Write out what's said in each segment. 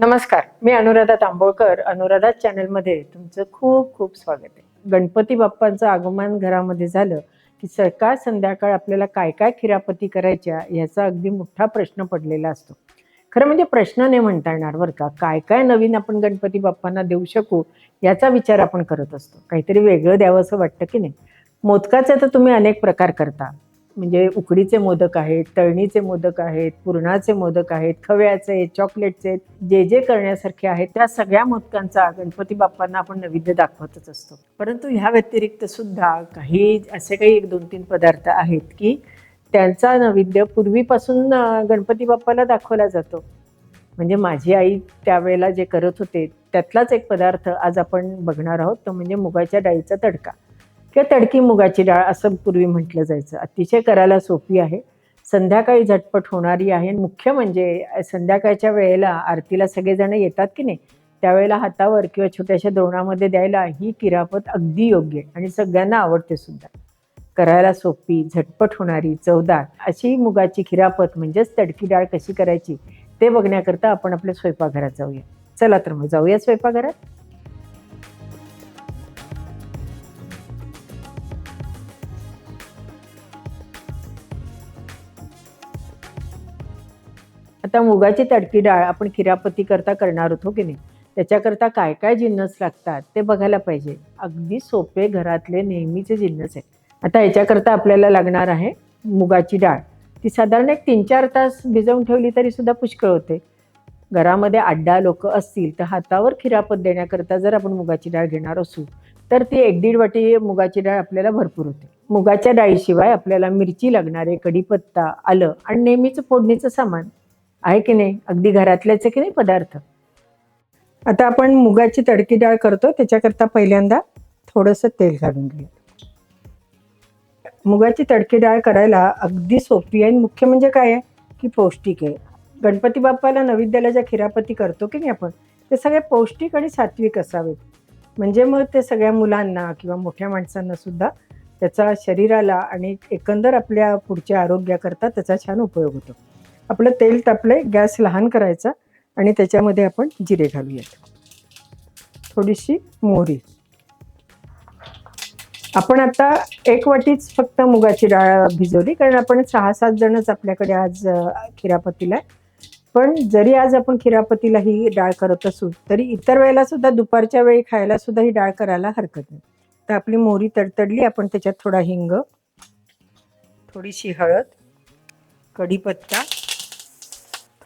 नमस्कार मी अनुराधा तांबोळकर. अनुराधा चॅनलमध्ये तुमचं खूप खूप स्वागत आहे. गणपती बाप्पांचं आगमन घरामध्ये झालं की सकाळ संध्याकाळ आपल्याला काय काय खिरापती करायच्या याचा अगदी मोठा प्रश्न पडलेला असतो. खरं म्हणजे प्रश्न नाही म्हणता येणार बरं का? काय काय नवीन आपण गणपती बाप्पांना देऊ शकू याचा विचार आपण करत असतो. काहीतरी वेगळं द्यावं असं वाटतं की नाही? मोदकाचे तर तुम्ही अनेक प्रकार करता. म्हणजे उकडीचे मोदक आहेत तळणीचे मोदक आहेत पुरणाचे मोदक आहेत खव्याचे चॉकलेटचे जे जे करण्यासारखे आहेत त्या सगळ्या मोदकांचा गणपती बाप्पांना आपण नैवेद्य दाखवतच असतो. परंतु ह्या व्यतिरिक्त सुद्धा काही असे काही एक दोन तीन पदार्थ आहेत की त्यांचा नैवेद्य पूर्वीपासून गणपती बाप्पाला दाखवला जातो. म्हणजे माझी आई त्यावेळेला जे करत होते त्यातलाच एक पदार्थ आज आपण बघणार आहोत तो म्हणजे मुगाच्या डाळीचा तडका. किंवा तडकी मुगाची डाळ असं पूर्वी म्हटलं जायचं. अतिशय करायला सोपी आहे. संध्याकाळी झटपट होणारी आहे. आणि मुख्य म्हणजे संध्याकाळच्या वेळेला आरतीला सगळेजण येतात की नाही त्यावेळेला हातावर किंवा छोट्याशा द्रोणामध्ये द्यायला ही किरापत अगदी योग्य आहे. आणि सगळ्यांना आवडते सुद्धा. करायला सोपी झटपट होणारी चवदार अशी मुगाची खिरापत म्हणजेच तडकी डाळ कशी करायची ते बघण्याकरता आपण आपल्या स्वयंपाकघरात जाऊया. चला तर मग जाऊया स्वयंपाकघरात. आता मुगाची तडकी डाळ आपण खिरापती करता करणार होतो की नाही? त्याच्याकरता काय काय जिन्नस लागतात ते बघायला पाहिजे. अगदी सोपे घरातले नेहमीचे जिन्नस आहेत. आता याच्याकरता आपल्याला लागणार आहे मुगाची डाळ. ती साधारण एक तीन चार तास भिजवून ठेवली तरी सुद्धा पुष्कळ होते. घरामध्ये अड्डा लोक असतील तर हातावर खिरापत देण्याकरता जर आपण मुगाची डाळ घेणार असू तर ती एक दीड वाटी मुगाची डाळ आपल्याला भरपूर होते. मुगाच्या डाळीशिवाय आपल्याला मिरची लागणारे कढीपत्ता आलं आणि नेहमीचं फोडणीचं सामान. आहे की नाही? अगदी घरातल्याच आहे की नाही पदार्थ? आता आपण मुगाची तडकी डाळ करतो त्याच्याकरता पहिल्यांदा थोडंसं तेल घालून घेऊया. मुगाची तडकी डाळ करायला अगदी सोपी आहे आणि मुख्य म्हणजे काय आहे? की पौष्टिक आहे. गणपती बाप्पाला नैवेद्याला ज्या खिरापती करतो की नाही आपण? ते सगळे पौष्टिक आणि सात्विक असावेत. म्हणजे मग ते सगळ्या मुलांना किंवा मोठ्या माणसांना सुद्धा त्याचा शरीराला आणि एकंदर आपल्या पुढच्या आरोग्याकरता त्याचा छान उपयोग होतो. आपलं तेल तापलंय गॅस लहान करायचा आणि त्याच्यामध्ये आपण जिरे घालूयात. थोडीशी मोहरी. आपण आता एक वाटीच फक्त मुगाची डाळ भिजवली कारण आपण सहा सात जणच आपल्याकडे आज खिरापतीला आहे. पण जरी आज आपण खिरापतीला ही डाळ करत असू तरी इतर वेळेला सुद्धा दुपारच्या वेळी खायला सुद्धा ही डाळ करायला हरकत नाही. तर आपली मोहरी तडतडली आपण त्याच्यात थोडा हिंग थोडीशी हळद कढीपत्ता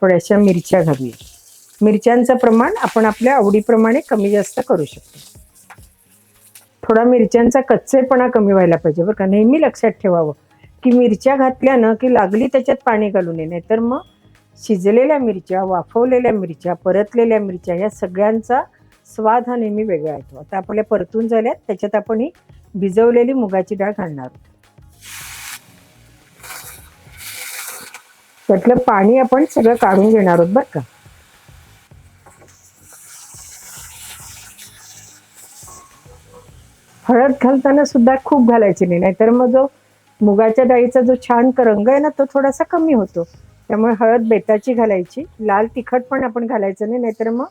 थोड्याशा मिरच्या घालूया. मिरच्यांचं प्रमाण आपण आपल्या आवडीप्रमाणे कमी जास्त करू शकतो. थोडा मिरच्यांचा कच्चेपणा कमी व्हायला पाहिजे बरं का. नेहमी लक्षात ठेवावं की मिरच्या घातल्यानं की लागली त्याच्यात पाणी घालू नये नाहीतर मग शिजलेल्या मिरच्या वाफवलेल्या मिरच्या परतलेल्या मिरच्या या सगळ्यांचा स्वाद हा नेहमी वेगळा येतो. आता आपल्या परतून झाल्यात त्याच्यात आपण ही भिजवलेली मुगाची डाळ घालणार आहोत. त्यातलं पाणी आपण सगळं काढून घेणार आहोत बरं का. हळद घालताना सुद्धा खूप घालायची नाही नाहीतर मग जो मुगाच्या डाळीचा जो छान रंग आहे ना तो थोडासा कमी होतो. त्यामुळे हळद बेताची घालायची लाल तिखट पण आपण घालायचं नाही नाहीतर मग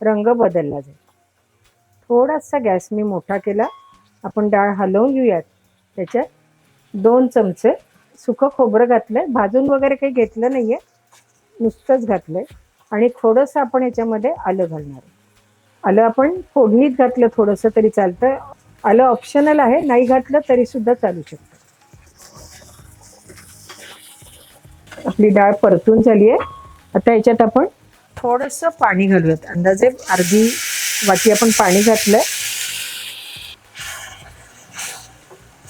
रंग बदलला जाईल. थोडासा गॅस मी मोठा केला आपण डाळ हलवून घेऊयात. त्याच्यात दोन चमचे सुकं खोबरं घातलंय. भाजून वगैरे काही घेतलं नाहीये. नुसतंच घातलंय. आणि थोडंसं आपण याच्यामध्ये आलं घालणार आलं आपण फोडणीत घातलं थोडंसं तरी चालतं. आलं ऑप्शनल आहे. नाही घातलं तरी सुद्धा चालू शकतं. आपली डाळ परतून झाली आहे. आता याच्यात आपण थोडंसं पाणी घालूयात. अंदाजे अर्धी वाटी आपण पाणी घातलंय.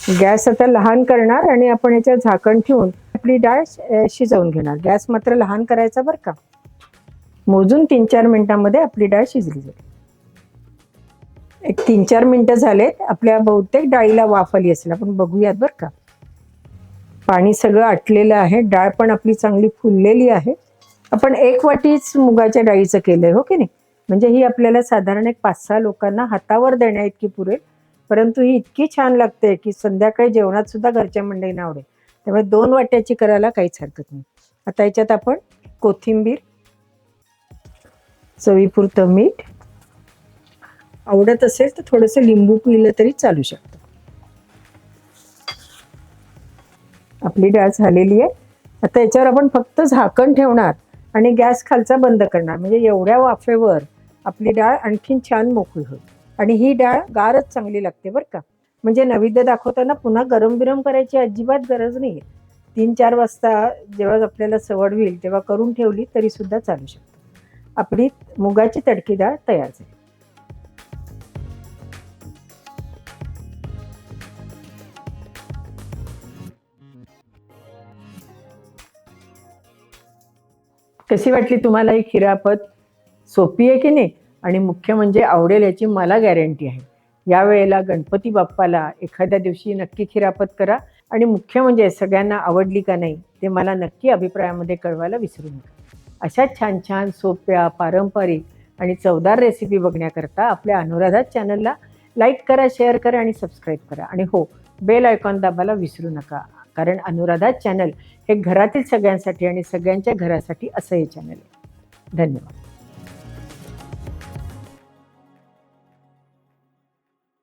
गॅस आता लहान करणार आणि आपण याच्यात झाकण ठेवून आपली डाळ शिजवून घेणार. गॅस मात्र लहान करायचा बरं का? मोजून तीन चार मिनिटांमध्ये आपली डाळ शिजली जाईल. एक तीन चार मिनटं झालेत आपल्या बहुतेक डाळीला वाफ आली असेल आपण बघूयात बरं का? पाणी सगळं आटलेलं आहे डाळ पण आपली चांगली फुललेली आहे. आपण एक वाटीच मुगाच्या डाळीचं केलंय हो की नाही? म्हणजे ही आपल्याला साधारण एक पाच सहा लोकांना हातावर देण्या इतकी पुरेल. परंतु ही इतकी छान लागते की संध्याकाळी जेवणात सुद्धा घरच्या मंडळींना आवडेल त्यामुळे दोन वाट्याची करायला काहीच हरकत नाही. आता याच्यात आपण कोथिंबीर चवीपुरतं मीठ आवडत असेल तर थोडंसं लिंबू पिलं तरी चालू शकतं. आपली डाळ झालेली आहे. आता याच्यावर आपण फक्त झाकण ठेवणार आणि गॅस खालचा बंद करणार. म्हणजे एवढ्या वाफेवर आपली डाळ आणखीन छान मोकळी होईल. आणि ही डाळ गारच चांगली लागते बरं का. म्हणजे नैवेद्य दाखवताना पुन्हा गरम बिरम करायची अजिबात गरज नाही तीन चार वाजता जेव्हा आपल्याला सवड होईल तेव्हा करून ठेवली तरी सुद्धा चालू शकते. आपली मुगाची तडकी डाळ तयार झाली. कशी वाटली तुम्हाला ही खिरापत? सोपी आहे की नाही? आणि मुख्य म्हणजे आवडेल याची मला गॅरंटी आहे. यावेळेला गणपती बाप्पाला एखाद्या दिवशी नक्की खिरापत करा आणि मुख्य म्हणजे सगळ्यांना आवडली का नाही ते मला नक्की अभिप्रायामध्ये कळवायला विसरू नका. अशा छान छान सोप्या पारंपरिक आणि चवदार रेसिपी बघण्याकरता आपल्या अनुराधा चॅनलला लाईक करा शेअर करा आणि सबस्क्राईब करा. आणि हो बेल आयकॉन दाबायला विसरू नका. कारण अनुराधा चॅनल हे घरातील सगळ्यांसाठी आणि सगळ्यांच्या घरासाठी असं हे चॅनल आहे. धन्यवाद.